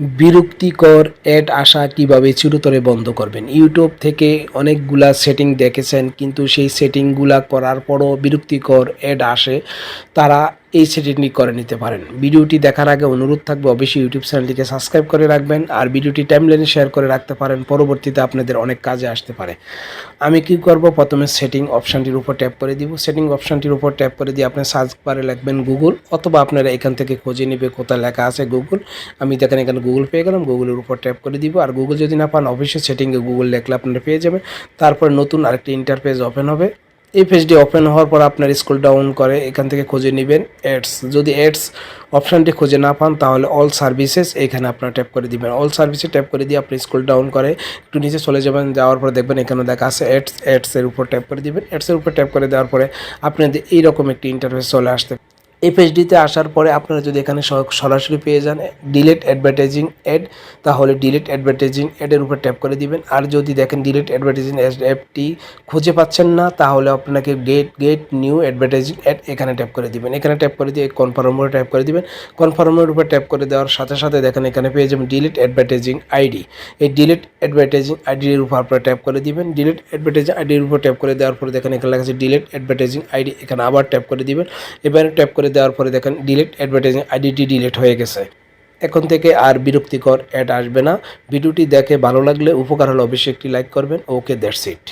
বিরক্তিকর অ্যাড আসা কীভাবে চিরতরে বন্ধ করবেন? ইউটিউব থেকে অনেকগুলা সেটিং দেখেছেন, কিন্তু সেই সেটিংগুলা করার পরও বিরক্তিকর অ্যাড আসে। তারা এই সেটিংটি করে নিতে পারেন। ভিডিওটি দেখার আগে অনুরোধ থাকবে, অবশ্যই ইউটিউব চ্যানেলটিকে সাবস্ক্রাইব করে রাখবেন আর ভিডিওটি টাইমলাইনে শেয়ার করে রাখতে পারেন, পরবর্তীতে আপনাদের অনেক কাজে আসতে পারে। আমি কি করব? প্রথমে সেটিং অপশানটির উপর ট্যাপ করে দিব। সেটিং অপশানটির উপর ট্যাপ করে দিয়ে আপনি সার্চ বারে লিখবেন গুগল অথবা আপনারা এখান থেকে খুঁজে নেবে কোথায় লেখা আছে গুগল আমি দেখেন এখানে গুগল পেয়ে গেলাম গুগলের উপর ট্যাপ করে দিব। আর গুগল যদি না পান, অবশ্যই সেটিংয়ে গুগল লেখলে আপনারা পেয়ে যাবেন। তারপরে নতুন আরেকটি ইন্টারপেজ ওপেন হবে। এই পেজটি ওপেন হওয়ার পর আপনার স্কুল ডাউন করে, এখান থেকে খুঁজে নেবেন অ্যাডস যদি অ্যাডস অপশানটি খুঁজে না পান, তাহলে অল সার্ভিসেস এখানে আপনার ট্যাপ করে দিবেন। অল সার্ভিসে ট্যাপ করে দিয়ে আপনি স্কুল ডাউন করে, একটু নিচে চলে যাবেন, যাওয়ার পরে দেখবেন এখানে দেখা আছে অ্যাডস অ্যাডসের উপর ট্যাপ করে দিবেন। অ্যাডসের উপর ট্যাপ করে দেওয়ার পরে আপনাদের এইরকম একটি ইন্টারফেস চলে আসতে এই আসার পরে আপনারা যদি এখানে সরাসরি পেয়ে যান ডিলেট অ্যাডভার্টাইজিং অ্যাড তাহলে ডিলেট অ্যাডভার্টাইজিং অ্যাডের উপর ট্যাপ করে দিবেন। আর যদি দেখেন ডিলেট অ্যাডভার্টাইজিং অ্যাপটি খুঁজে পাচ্ছেন না, তাহলে আপনাকে get get new advertising ad এখানে ট্যাপ করে দিবেন। এখানে ট্যাপ করে দিয়ে কনফার্মের ট্যাপ করে দিবেন। কনফার্মের উপর ট্যাপ করে দেওয়ার সাথে সাথে দেখেন এখানে পেয়ে যাবেন ডিলেট অ্যাডভার্টাইজিং আইডি এই ডিলেট অ্যাডভার্টাইজিং আইডির উপর আপনারা ট্যাপ করে দিবেন। ডিলেট অ্যাডভার্টাইজিং আইডির উপর ট্যাপ করে দেওয়ার পরে দেখেন এখানে লেখা ডিলেট অ্যাডভার্টাইজিং আইডি এখানে আবার ট্যাপ করে দিবেন। এবারে ট্যাপ করে দেওয়ার পরে দেখেন ডিলেট অ্যাডভার্টাইজিং আইডিটি ডিলেট হয়ে গেছে। এখন থেকে আর বিরক্তিকর অ্যাড আসবে না। ভিডিওটি দেখে ভালো লাগলে উপকার হলে অবশ্যই একটি লাইক করবেন। Okay that's it